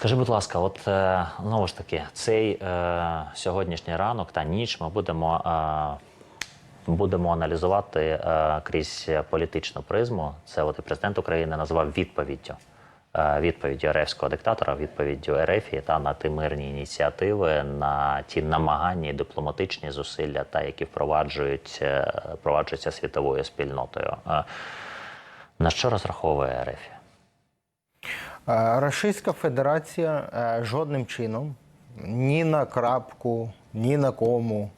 Скажи, будь ласка, от е, знову ж таки, цей е, сьогоднішній ранок та ніч ми будемо, е, будемо аналізувати е, крізь політичну призму. Це от і президент України назвав відповіддю. е, Відповіддю РФського диктатора, відповіддю РФ та на ті мирні ініціативи, на ті намагання і дипломатичні зусилля, та які впроваджують е, впроваджуються світовою спільнотою. На що розраховує РФ? Е, Російська Федерація е, жодним чином ні на крапку, ні на кому,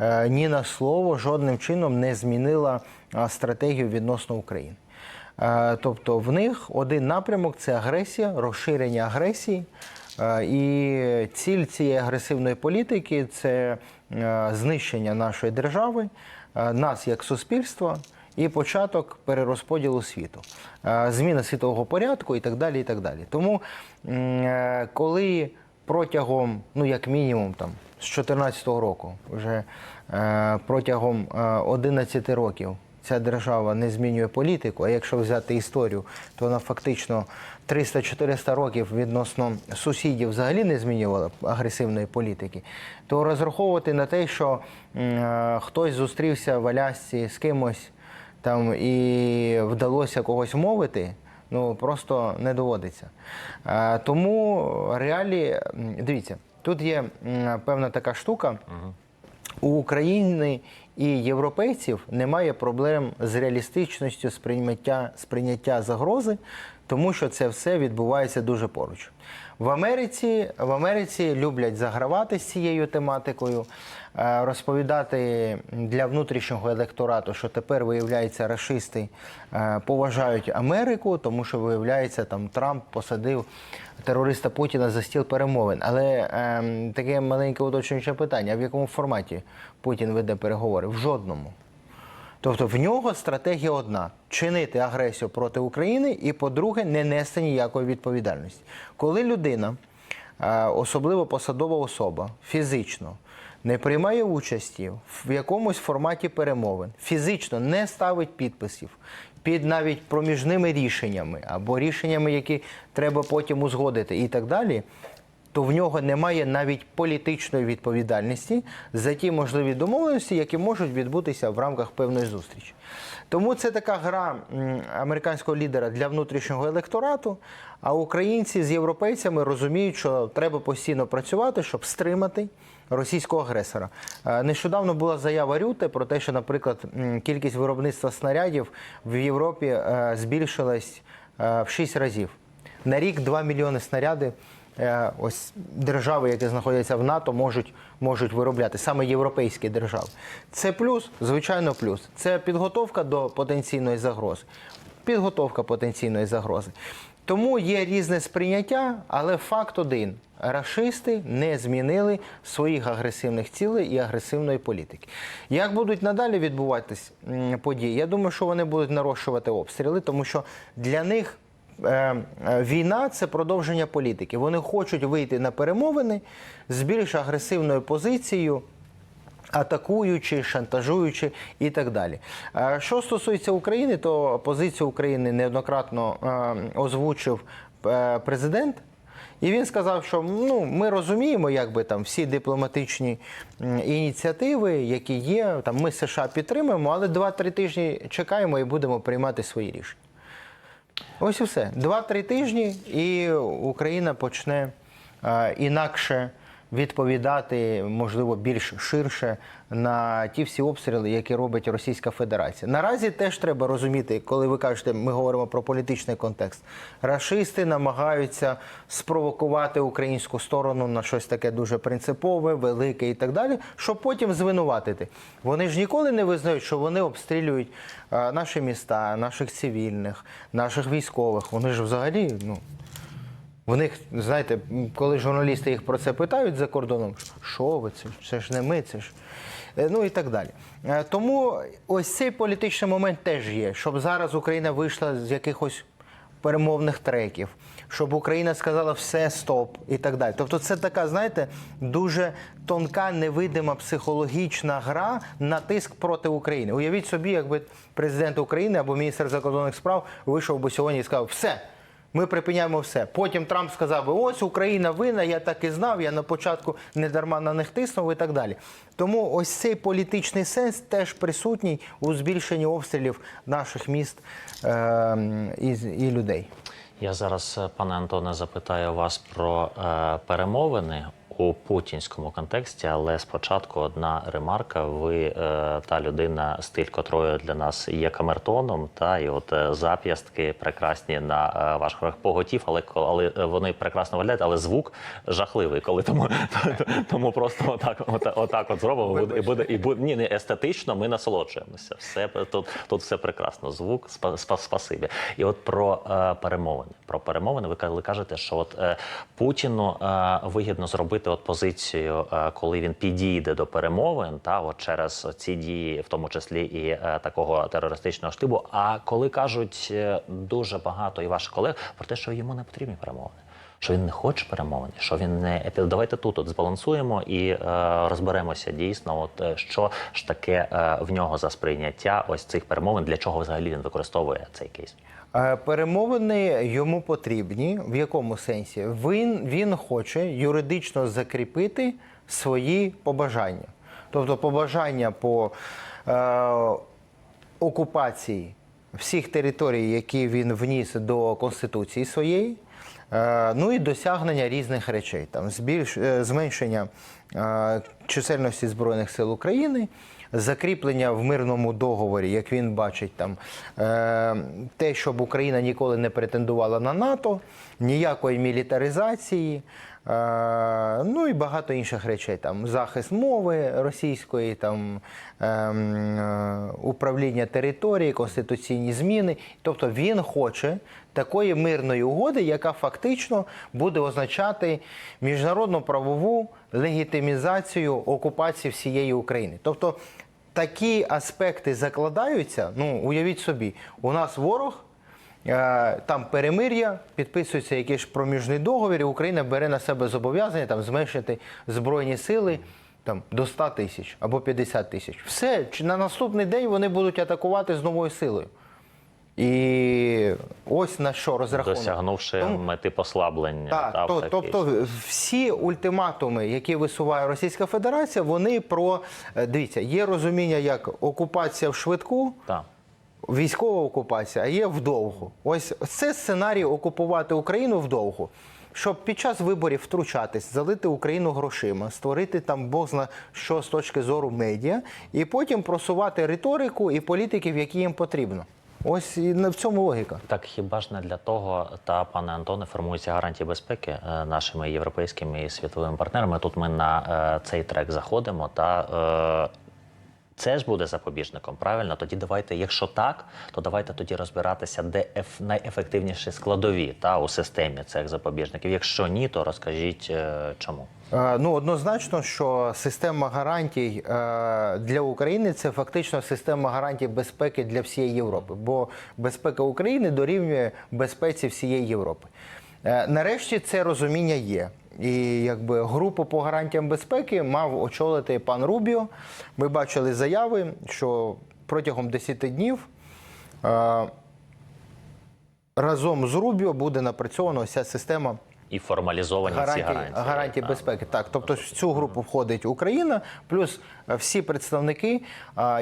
е, ні на слово жодним чином не змінила стратегію відносно України. Тобто в них один напрямок це агресія, розширення агресії. І ціль цієї агресивної політики це знищення нашої держави, нас як суспільства і початок перерозподілу світу, е, зміна світового порядку і так далі. І так далі. Тому, е, коли протягом, ну як мінімум, там з 2014 року, вже е, протягом е, 11 років. Ця держава не змінює політику, а якщо взяти історію, то вона фактично 300-400 років відносно сусідів взагалі не змінювала агресивної політики, то розраховувати на те, що е, хтось зустрівся в Алясці з кимось там і вдалося когось мовити, ну просто не доводиться. Тому реалі, дивіться, тут є певна така штука. У України і європейців немає проблем з реалістичністю сприйняття, сприйняття загрози, тому що це все відбувається дуже поруч. В Америці, в Америці люблять загравати з цією тематикою, е, розповідати для внутрішнього електорату, що тепер, виявляється, расисти е, поважають Америку, тому що, виявляється, там Трамп посадив терориста Путіна за стіл перемовин. Але ем, таке маленьке уточнююче питання: в якому форматі Путін веде переговори? В жодному. Тобто в нього стратегія одна: чинити агресію проти України і, по-друге, не нести ніякої відповідальності. Коли людина, е, особливо посадова особа, фізично не приймає участі в якомусь форматі перемовин, фізично не ставить підписів під навіть проміжними рішеннями або рішеннями, які треба потім узгодити, і так далі то в нього немає навіть політичної відповідальності за ті можливі домовленості, які можуть відбутися в рамках певної зустрічі. Тому це така гра американського лідера для внутрішнього електорату. А українці з європейцями розуміють, що треба постійно працювати, щоб стримати російського агресора. Е, Нещодавно була заява Рюте про те, що, наприклад, кількість виробництва снарядів в Європі е, збільшилась е, в 6 разів. На рік 2 мільйони снаряди е, ось держави, які знаходяться в НАТО, можуть, можуть виробляти, саме європейські держави. Це плюс, звичайно, плюс. Це підготовка до потенційної загрози. Підготовка потенційної загрози. Тому є різне сприйняття, але факт один: рашисти не змінили своїх агресивних цілей і агресивної політики. Як будуть надалі відбуватись події? Я думаю, що вони будуть нарощувати обстріли, тому що для них е, е, війна це продовження політики. Вони хочуть вийти на перемовини з більш агресивною позицією. Атакуючи, шантажуючи і так далі. Е, Що стосується України, то позицію України неоднократно е, озвучив е, президент. І він сказав, що ну ми розуміємо, якби там всі дипломатичні ініціативи, які є. Там ми США підтримуємо, але 2-3 тижні чекаємо і будемо приймати свої рішення. Ось і все. Два-три тижні, і Україна почне інакше відповідати, можливо, більш ширше на ті всі обстріли, які робить Російська Федерація. Наразі теж треба розуміти, коли ви кажете, ми говоримо про політичний контекст. Рашисти намагаються спровокувати українську сторону на щось таке дуже принципове, велике і так далі, щоб потім звинуватити. Вони ж ніколи не визнають, що вони обстрілюють е, наші міста, наших цивільних, наших військових. Вони ж взагалі, ну. В них, знаєте, коли журналісти їх про це питають за кордоном, що ви, це, це ж не ми, це ж. Е, Ну і так далі. Е, Тому ось цей політичний момент теж є, щоб зараз Україна вийшла з якихось перемовних треків, щоб Україна сказала все, стоп і так далі. Тобто, це така, знаєте, дуже тонка, невидима психологічна гра на тиск проти України. Уявіть собі, якби президент України або міністр закордонних справ вийшов би сьогодні і сказав, все. Ми припиняємо все. Потім Трамп сказав: ось Україна винна, я так і знав, я на початку не дарма на них тиснув і так далі. Тому ось цей політичний сенс теж присутній у збільшенні обстрілів наших міст е, і, і людей. Я зараз, е, пане Антоне, запитаю вас про е, перемовини у путінському контексті, але спочатку одна ремарка. Ви е, та людина, стиль котрої для нас є камертоном, та і от е, зап'ястки прекрасні на е, ваших поготів, але ко- але е, вони прекрасно виглядають, але звук жахливий. Коли тому тому просто отак, отак, от зробимо і буде і буде ні, не естетично. Ми насолоджуємося. Все тут, тут все прекрасно. Звук спа, спа, спасибі. І от про перемовини. Про перемовини ви коли кажете, що от Путіну вигідно зробити от позицію, е, коли він підійде до перемовин, та от через ці дії, в тому числі і е, такого терористичного штибу. А коли кажуть е, дуже багато і ваших колег про те, що йому не потрібні перемовини. Що він не хоче перемовин, що він не Давайте тут от збалансуємо і е, розберемося дійсно, от що ж таке е, в нього за сприйняття ось цих перемовин, для чого взагалі він використовує цей кейс. Е, Перемовини йому потрібні. В якому сенсі? Він, він хоче юридично закріпити свої побажання. Тобто побажання по е, окупації всіх територій, які він вніс до Конституції своєї. Е, Ну і досягнення різних речей, там збільш, е, зменшення чисельності Збройних сил України, закріплення в мирному договорі, як він бачить, там е, те, щоб Україна ніколи не претендувала на НАТО, ніякої мілітаризації. Е, Ну і багато інших речей, там захист мови російської, там ем, е, управління території, конституційні зміни. Тобто він хоче такої мирної угоди, яка фактично буде означати міжнародну правову легітимізацію окупації всієї України. Тобто такі аспекти закладаються. Ну уявіть собі, у нас ворог. Е, Там перемир'я, підписується якийсь проміжний договір, і Україна бере на себе зобов'язання там зменшити збройні сили там до 100 тисяч або 50 тисяч. Все чи на наступний день вони будуть атакувати з новою силою. І ось на що розрахунок. Досягнувши Тому- мети послаблення. так, та, то, тобто всі ультиматуми, які висуває Російська Федерація, вони про е, дивіться, є розуміння як окупація в швидку, та. Військова окупація, а є вдовгу. Ось це сценарій окупувати Україну вдовгу. Щоб під час виборів втручатись, залити Україну грошима, створити там Бог зна що з точки зору медіа, і потім просувати риторику і політиків, які їм потрібно. Ось і в цьому логіка. Так хіба ж не для того, та пане Антоне, формуються гарантії безпеки е, нашими європейськими і світовими партнерами. Тут ми на е, цей трек заходимо та. Це ж буде запобіжником, правильно? Тоді давайте, якщо так, то давайте тоді розбиратися, де еф, найефективніші складові та у системі цих запобіжників. Якщо ні, то розкажіть е, чому. Е, Ну, однозначно, що система гарантій е, для України це фактично система гарантій безпеки для всієї Європи, бо безпека України дорівнює безпеці всієї Європи. Нарешті це розуміння є. І якби групу по гарантіям безпеки мав очолити пан Рубіо. Ми бачили заяви, що протягом 10 днів е, разом з Рубіо буде напрацьована ця система І формалізовані ці гарантії, гарантії. гарантії безпеки. Так, тобто в цю групу входить Україна, плюс е, всі представники,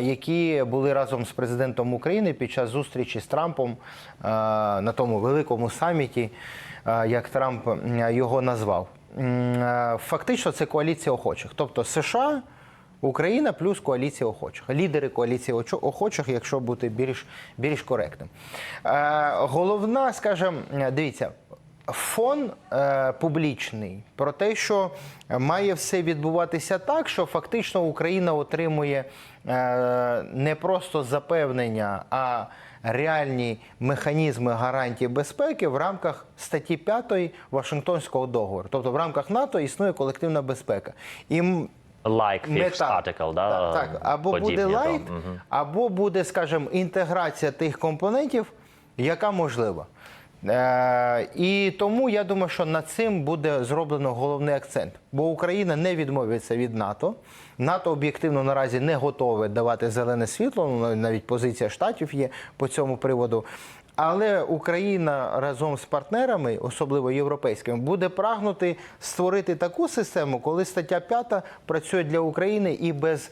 які були разом з президентом України під час зустрічі з Трампом на тому великому саміті, як Трамп його назвав. Е, Фактично, це коаліція охочих. Тобто США. Україна плюс коаліція охочих, лідери коаліції охочих, якщо бути більш, більш коректним. Е, головна, скажімо, дивіться, фон е, публічний про те, що має все відбуватися так, що фактично Україна отримує не просто запевнення, а реальні механізми гарантії безпеки в рамках статті 5 Вашингтонського договору. Тобто в рамках НАТО існує колективна безпека. І Like fifth article, да, так, так. Або подібні буде лайт, або буде, скажімо, інтеграція тих компонентів, яка можлива. Е, і тому я думаю, що над цим буде зроблено головний акцент. Бо Україна не відмовиться від НАТО. НАТО об'єктивно наразі не готове давати зелене світло. ну, Навіть позиція штатів є по цьому приводу. Але Україна разом з партнерами, особливо європейськими, буде прагнути створити таку систему, коли стаття 5 працює для України і без,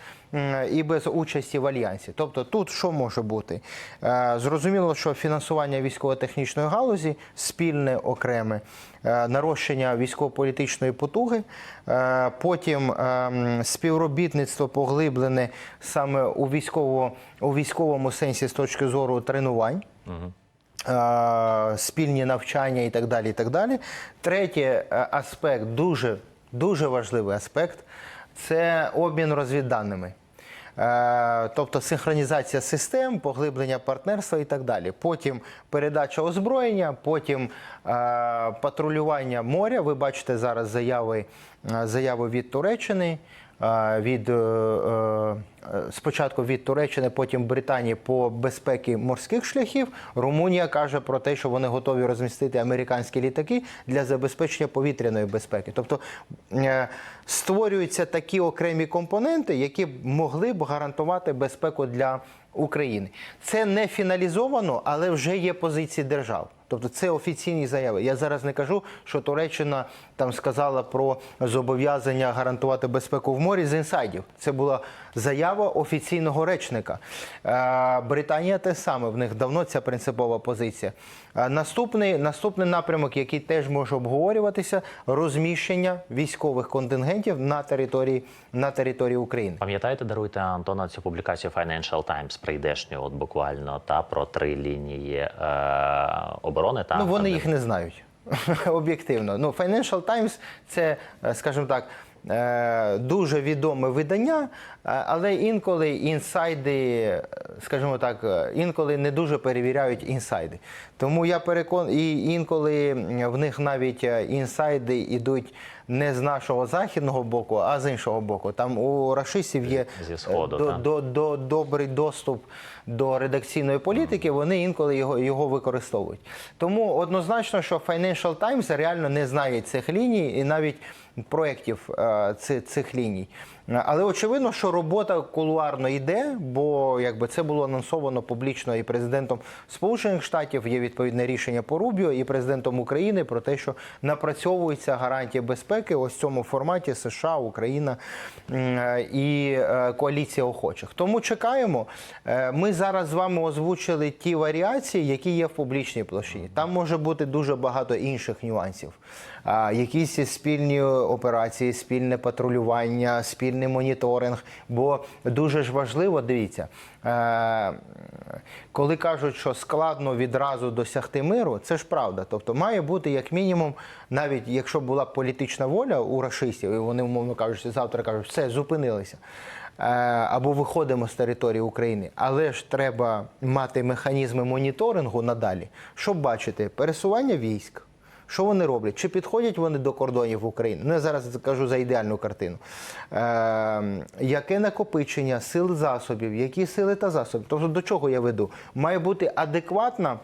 і без участі в альянсі. Тобто тут що може бути? Е, Зрозуміло, що фінансування військово-технічної галузі спільне окреме, е, нарощення військово-політичної потуги, е, потім е, співробітництво поглиблене саме у військово у військовому сенсі з точки зору тренувань. е, Спільні навчання і так далі. І так далі. Третій е, аспект, дуже, дуже важливий аспект, це обмін розвідданими. Е, Тобто синхронізація систем, поглиблення партнерства і так далі. Потім передача озброєння, потім е, патрулювання моря. Ви бачите зараз заяви, е, заяви від Туреччини. Е, Від е, е, спочатку від Туреччини, потім Британії по безпеці морських шляхів. Румунія каже про те, що вони готові розмістити американські літаки для забезпечення повітряної безпеки. Тобто створюються такі окремі компоненти, які могли б гарантувати безпеку для України. Це не фіналізовано, але вже є позиції держав. Тобто це офіційні заяви. Я зараз не кажу, що Туреччина там сказала про зобов'язання гарантувати безпеку в морі з інсайдів. Це була заява офіційного речника. Е, Британія те саме, в них давно ця принципова позиція. Е, Наступний, наступний напрямок, який теж може обговорюватися, розміщення військових контингентів на території, на території України. Пам'ятаєте, даруйте Антона цю публікацію Financial Times прийдешню, от буквально та про три лінії е, оборони. Та Ну, вони їх не знають. Об'єктивно. Ну, Financial Times це, е, скажімо так, дуже відоме видання, е, але інколи інсайди, е, скажімо так, е, інколи не дуже перевіряють інсайди. Тому я переконаний, і інколи в них навіть е, інсайди йдуть не з нашого західного боку, а з іншого боку. Там у рашистів є Зі Сходу, до, до, до, добрий доступ до редакційної політики, вони інколи його, його використовують. Тому однозначно, що Financial Times реально не знає цих ліній і навіть проєктів е, цих ліній. Е, Але очевидно, що робота кулуарно йде, бо якби це було анонсовано публічно і президентом Сполучених Штатів. Є відповідне рішення по Рубіо і президентом України про те, що напрацьовуються гарантії безпеки ось в цьому форматі США, Україна е, і е, коаліція охочих. Тому чекаємо. Ми зараз з вами озвучили ті варіації, які є в публічній площині. Там може бути дуже багато інших нюансів. Якісь спільні операції, спільне патрулювання, спільний моніторинг. Бо дуже ж важливо, дивіться, е, коли кажуть, що складно відразу досягти миру, це ж правда. Тобто має бути як мінімум, навіть якщо була політична воля у рашистів, і вони, умовно кажучи, завтра кажуть, все, зупинилися. е, Або виходимо з території України, але ж треба мати механізми моніторингу надалі, щоб бачити пересування військ, що вони роблять? Чи підходять вони до кордонів України? Ну, я зараз кажу за ідеальну картину. Е, яке накопичення сил засобів, які сили та засоби? Тобто до чого я веду? Має бути адекватна.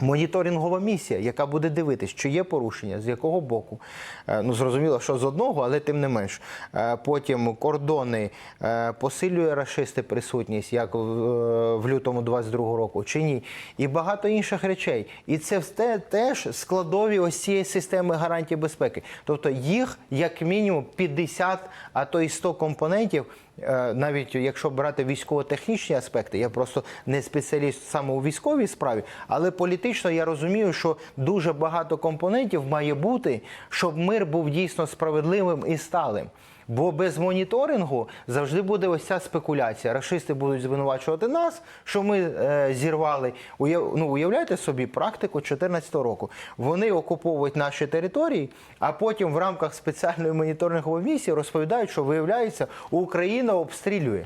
Моніторингова місія, яка буде дивитись, чи є порушення, з якого боку. Е, Ну, зрозуміло, що з одного, але тим не менш. Е, Потім кордони е, посилює рашисти присутність, як в, лютому 22-го року, чи ні. І багато інших речей. І це все теж складові ось цієї системи гарантій безпеки. Тобто їх як мінімум 50, а то і 100 компонентів. Е, навіть якщо брати військово-технічні аспекти, я просто не спеціаліст саме у військовій справі, але політично я розумію, що дуже багато компонентів має бути, щоб мир був дійсно справедливим і сталим. Бо без моніторингу завжди буде ось ця спекуляція. Рашисти будуть звинувачувати нас, що ми е, зірвали. Уяв, ну, уявляєте собі практику 2014 року. Вони окуповують наші території, а потім в рамках спеціальної моніторингової місії розповідають, що виявляється, Україна обстрілює.